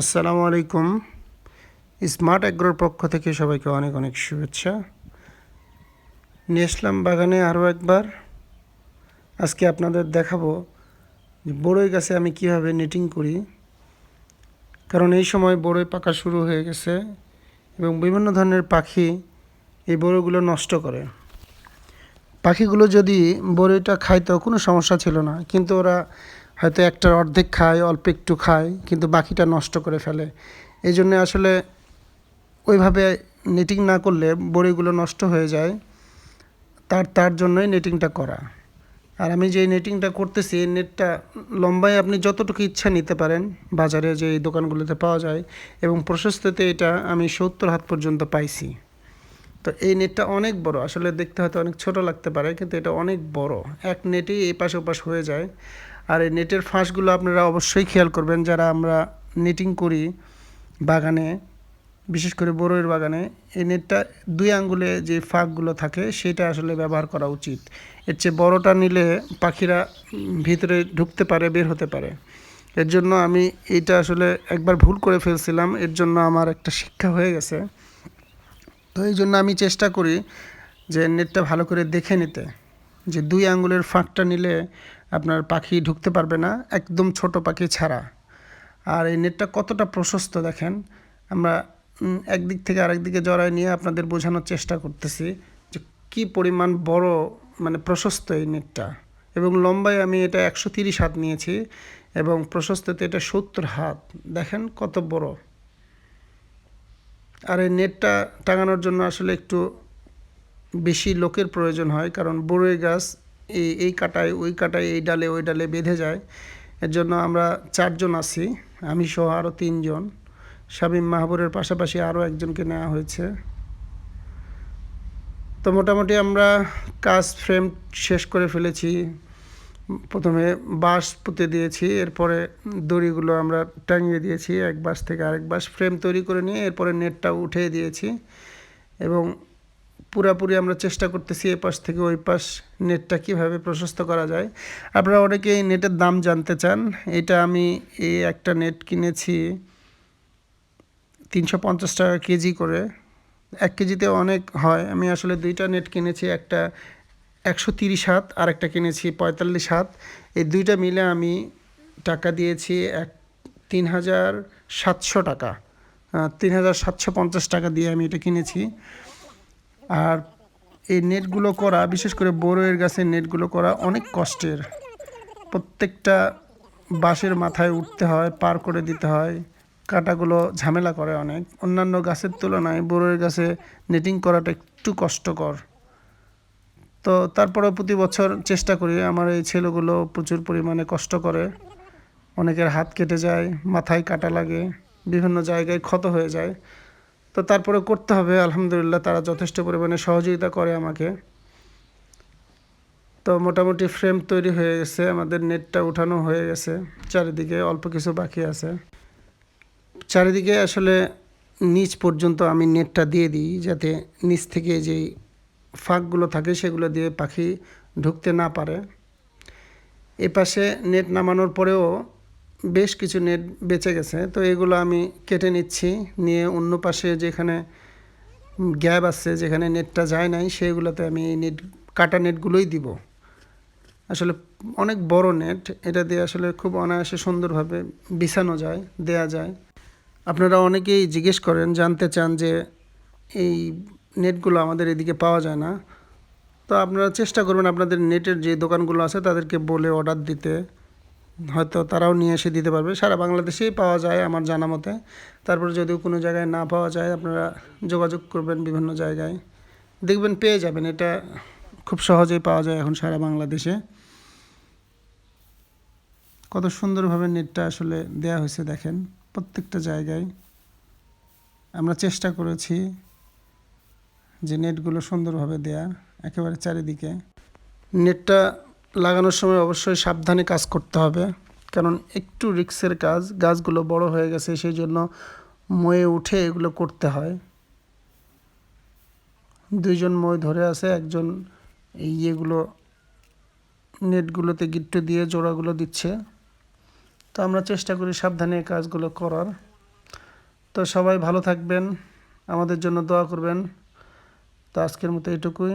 আসসালামু আলাইকুম। স্মার্ট অ্যাগ্রোর পক্ষ থেকে সবাইকে অনেক অনেক শুভেচ্ছা। নিয়ে আসলাম বাগানে আরও একবার। আজকে আপনাদের দেখাবো যে বড়ই গাছে আমি কীভাবে নেটিং করি। কারণ এই সময় বড়ই পাকা শুরু হয়ে গেছে এবং বিভিন্ন ধরনের পাখি এই বড়ইগুলো নষ্ট করে। পাখিগুলো যদি বড়িটা খাইতো কোনো সমস্যা ছিল না, কিন্তু ওরা হয়তো একটার অর্ধেক খায়, অল্প একটু খায়, কিন্তু বাকিটা নষ্ট করে ফেলে। এই জন্য আসলে ওইভাবে নেটিং না করলে বড়িগুলো নষ্ট হয়ে যায়। তার তার জন্যই নেটিংটা করা। আর আমি যে নেটিংটা করতেছি, এই নেটটা লম্বায় আপনি যতটুকু ইচ্ছা নিতে পারেন, বাজারে যে এই দোকানগুলোতে পাওয়া যায়, এবং প্রশস্ততে এটা আমি সত্তর হাত পর্যন্ত পাইছি। তো এই নেটটা অনেক বড়, আসলে দেখতে হয়তো অনেক ছোট লাগতে পারে, কিন্তু এটা অনেক বড়। এক নেটেই এই পাশ ওপাশ হয়ে যায়। আর এই নেটের ফাঁসগুলো আপনারা অবশ্যই খেয়াল করবেন যারা আমরা নেটিং করি বাগানে, বিশেষ করে বড়ইয়ের বাগানে, এই নেটটা দুই আঙ্গুলে যে ফাঁকগুলো থাকে সেটা আসলে ব্যবহার করা উচিত। এর চেয়ে বড়টা নিলে পাখিরা ভিতরে ঢুকতে পারে, বের হতে পারে। এর জন্য আমি এইটা আসলে একবার ভুল করে ফেলছিলাম, এর জন্য আমার একটা শিক্ষা হয়ে গেছে। তো এই জন্য আমি চেষ্টা করি যে নেটটা ভালো করে দেখে নিতে, যে দুই আঙ্গুলের ফাঁকটা নিলে আপনার পাখি ঢুকতে পারবে না, একদম ছোট পাখি ছাড়া। আর এই নেটটা কতটা প্রশস্ত দেখেন, আমরা একদিক থেকে আরেক দিকে জড়ায় নিয়ে আপনাদের বোঝানোর চেষ্টা করতেছি যে কি পরিমাণ বড় মানে প্রশস্ত এই নেটটা। এবং লম্বায় আমি এটা একশো তিরিশ হাত নিয়েছি এবং প্রশস্ততে এটা সত্তর হাত। দেখেন কত বড়। আর এই নেটটা টাঙানোর জন্য আসলে একটু বেশি লোকের প্রয়োজন হয়, কারণ বড়ই গাছ এই এই কাটায়, ওই কাটায়, এই ডালে, ওই ডালে বেঁধে যায়। এর জন্য আমরা চারজন আছি, আমি সহ আরও তিনজন। শামীম মাহবুরের পাশাপাশি আরও একজনকে নেওয়া হয়েছে। তো মোটামুটি আমরা কাজ ফ্রেম শেষ করে ফেলেছি। প্রথমে বাঁশ পুঁতে দিয়েছি, এরপরে দড়িগুলো আমরা টাঙিয়ে দিয়েছি, এক বাঁশ থেকে আরেক বাঁশ। ফ্রেম তৈরি করে নিয়ে এরপরে নেটটা উঠিয়ে দিয়েছি। এবং পুরাপুরি আমরা চেষ্টা করতেছি এ পাশ থেকে ওই পাশ নেটটা কীভাবে প্রশস্ত করা যায়। আপনারা অনেকে এই নেটের দাম জানতে চান। এটা আমি এই একটা নেট কিনেছি তিনশো পঞ্চাশ টাকা কেজি করে। এক কেজিতে অনেক হয়। আমি আসলে দুইটা নেট কিনেছি, একটা একশো তিরিশ হাত আর একটা কিনেছি পঁয়তাল্লিশ হাত। এই দুইটা মিলে আমি টাকা দিয়েছি এক তিন হাজার সাতশো টাকা। তিন হাজার সাতশো পঞ্চাশ টাকা দিয়ে আমি এটা কিনেছি। আর এই নেটগুলো করা, বিশেষ করে বড়ইয়ের গাছের নেটগুলো করা অনেক কষ্টের। প্রত্যেকটা বাঁশের মাথায় উঠতে হয়, পার করে দিতে হয়। কাটাগুলো ঝামেলা করে অনেক। অন্যান্য গাছের তুলনায় বড়ইয়ের গাছে নেটিং করাটা একটু কষ্টকর। তো তারপরে প্রতি বছর চেষ্টা করি, আমার এই ছেলেগুলো প্রচুর পরিমাণে কষ্ট করে। অনেকের হাত কেটে যায়, মাথায় কাটা লাগে, বিভিন্ন জায়গায় ক্ষত হয়ে যায়। তো তারপরে করতে হবে, আলহামদুলিল্লাহ, তারা যথেষ্ট পরিমাণে সহযোগিতা করে আমাকে। তো মোটামুটি ফ্রেম তৈরি হয়ে গেছে, আমাদের নেটটা উঠানো হয়ে গেছে, চারিদিকে অল্প কিছু বাকি আছে। চারিদিকে আসলে নিচ পর্যন্ত আমি নেটটা দিয়ে দিই, যাতে নিচ থেকে যেই ফাঁকগুলো থাকে সেগুলো দিয়ে পাখি ঢুকতে না পারে। এ পাশে নেট নামানোর পরেও বেশ কিছু নেট বেঁচে গেছে। তো এগুলো আমি কেটে নিচ্ছি, নিয়ে অন্য পাশে যেখানে গ্যাপ আছে, যেখানে নেটটা যায় নাই, সেগুলোতে আমি এই নেট, কাটা নেটগুলোই দিব। আসলে অনেক বড় নেট, এটা দিয়ে আসলে খুব অনায়াসে সুন্দরভাবে বিছানো যায়, দেয়া যায়। আপনারা অনেকেই জিজ্ঞেস করেন, জানতে চান যে এই নেটগুলো আমাদের এদিকে পাওয়া যায় না। তো আপনারা চেষ্টা করবেন আপনাদের নেটের যে দোকানগুলো আছে, তাদেরকে বলে অর্ডার দিতে। হয়তো তারাও নিয়ে এসে দিতে পারবে। সারা বাংলাদেশেই পাওয়া যায় আমার জানা মতে। তারপরে যদিও কোনো জায়গায় না পাওয়া যায়, আপনারা যোগাযোগ করবেন বিভিন্ন জায়গায়। দেখবেন পেয়ে যাবেন, এটা খুব সহজেই পাওয়া যায় এখন সারা বাংলাদেশে। কত সুন্দরভাবে নেটটা আসলে দেয়া হয়েছে দেখেন, প্রত্যেকটা জায়গায়। আমরা চেষ্টা করেছি যে নেটগুলো সুন্দরভাবে দেওয়ার একেবারে চারিদিকে। নেটটা লাগানোর সময় অবশ্যই সাবধানে কাজ করতে হবে। কারণ একটু রিক্সের কাজ, গাছগুলো বড় হয়ে গেছে, সেই জন্য ময়ে উঠে এগুলো করতে হয়। দুইজন মই ধরে আছে, একজন এই ইয়েগুলো, নেটগুলোতে গিট্টু দিয়ে জোড়াগুলো দিচ্ছে। তো আমরা চেষ্টা করি সাবধানে কাজগুলো করার। তো সবাই ভালো থাকবেন, আমাদের জন্য দোয়া করবেন। তো আজকের মতো এইটুকুই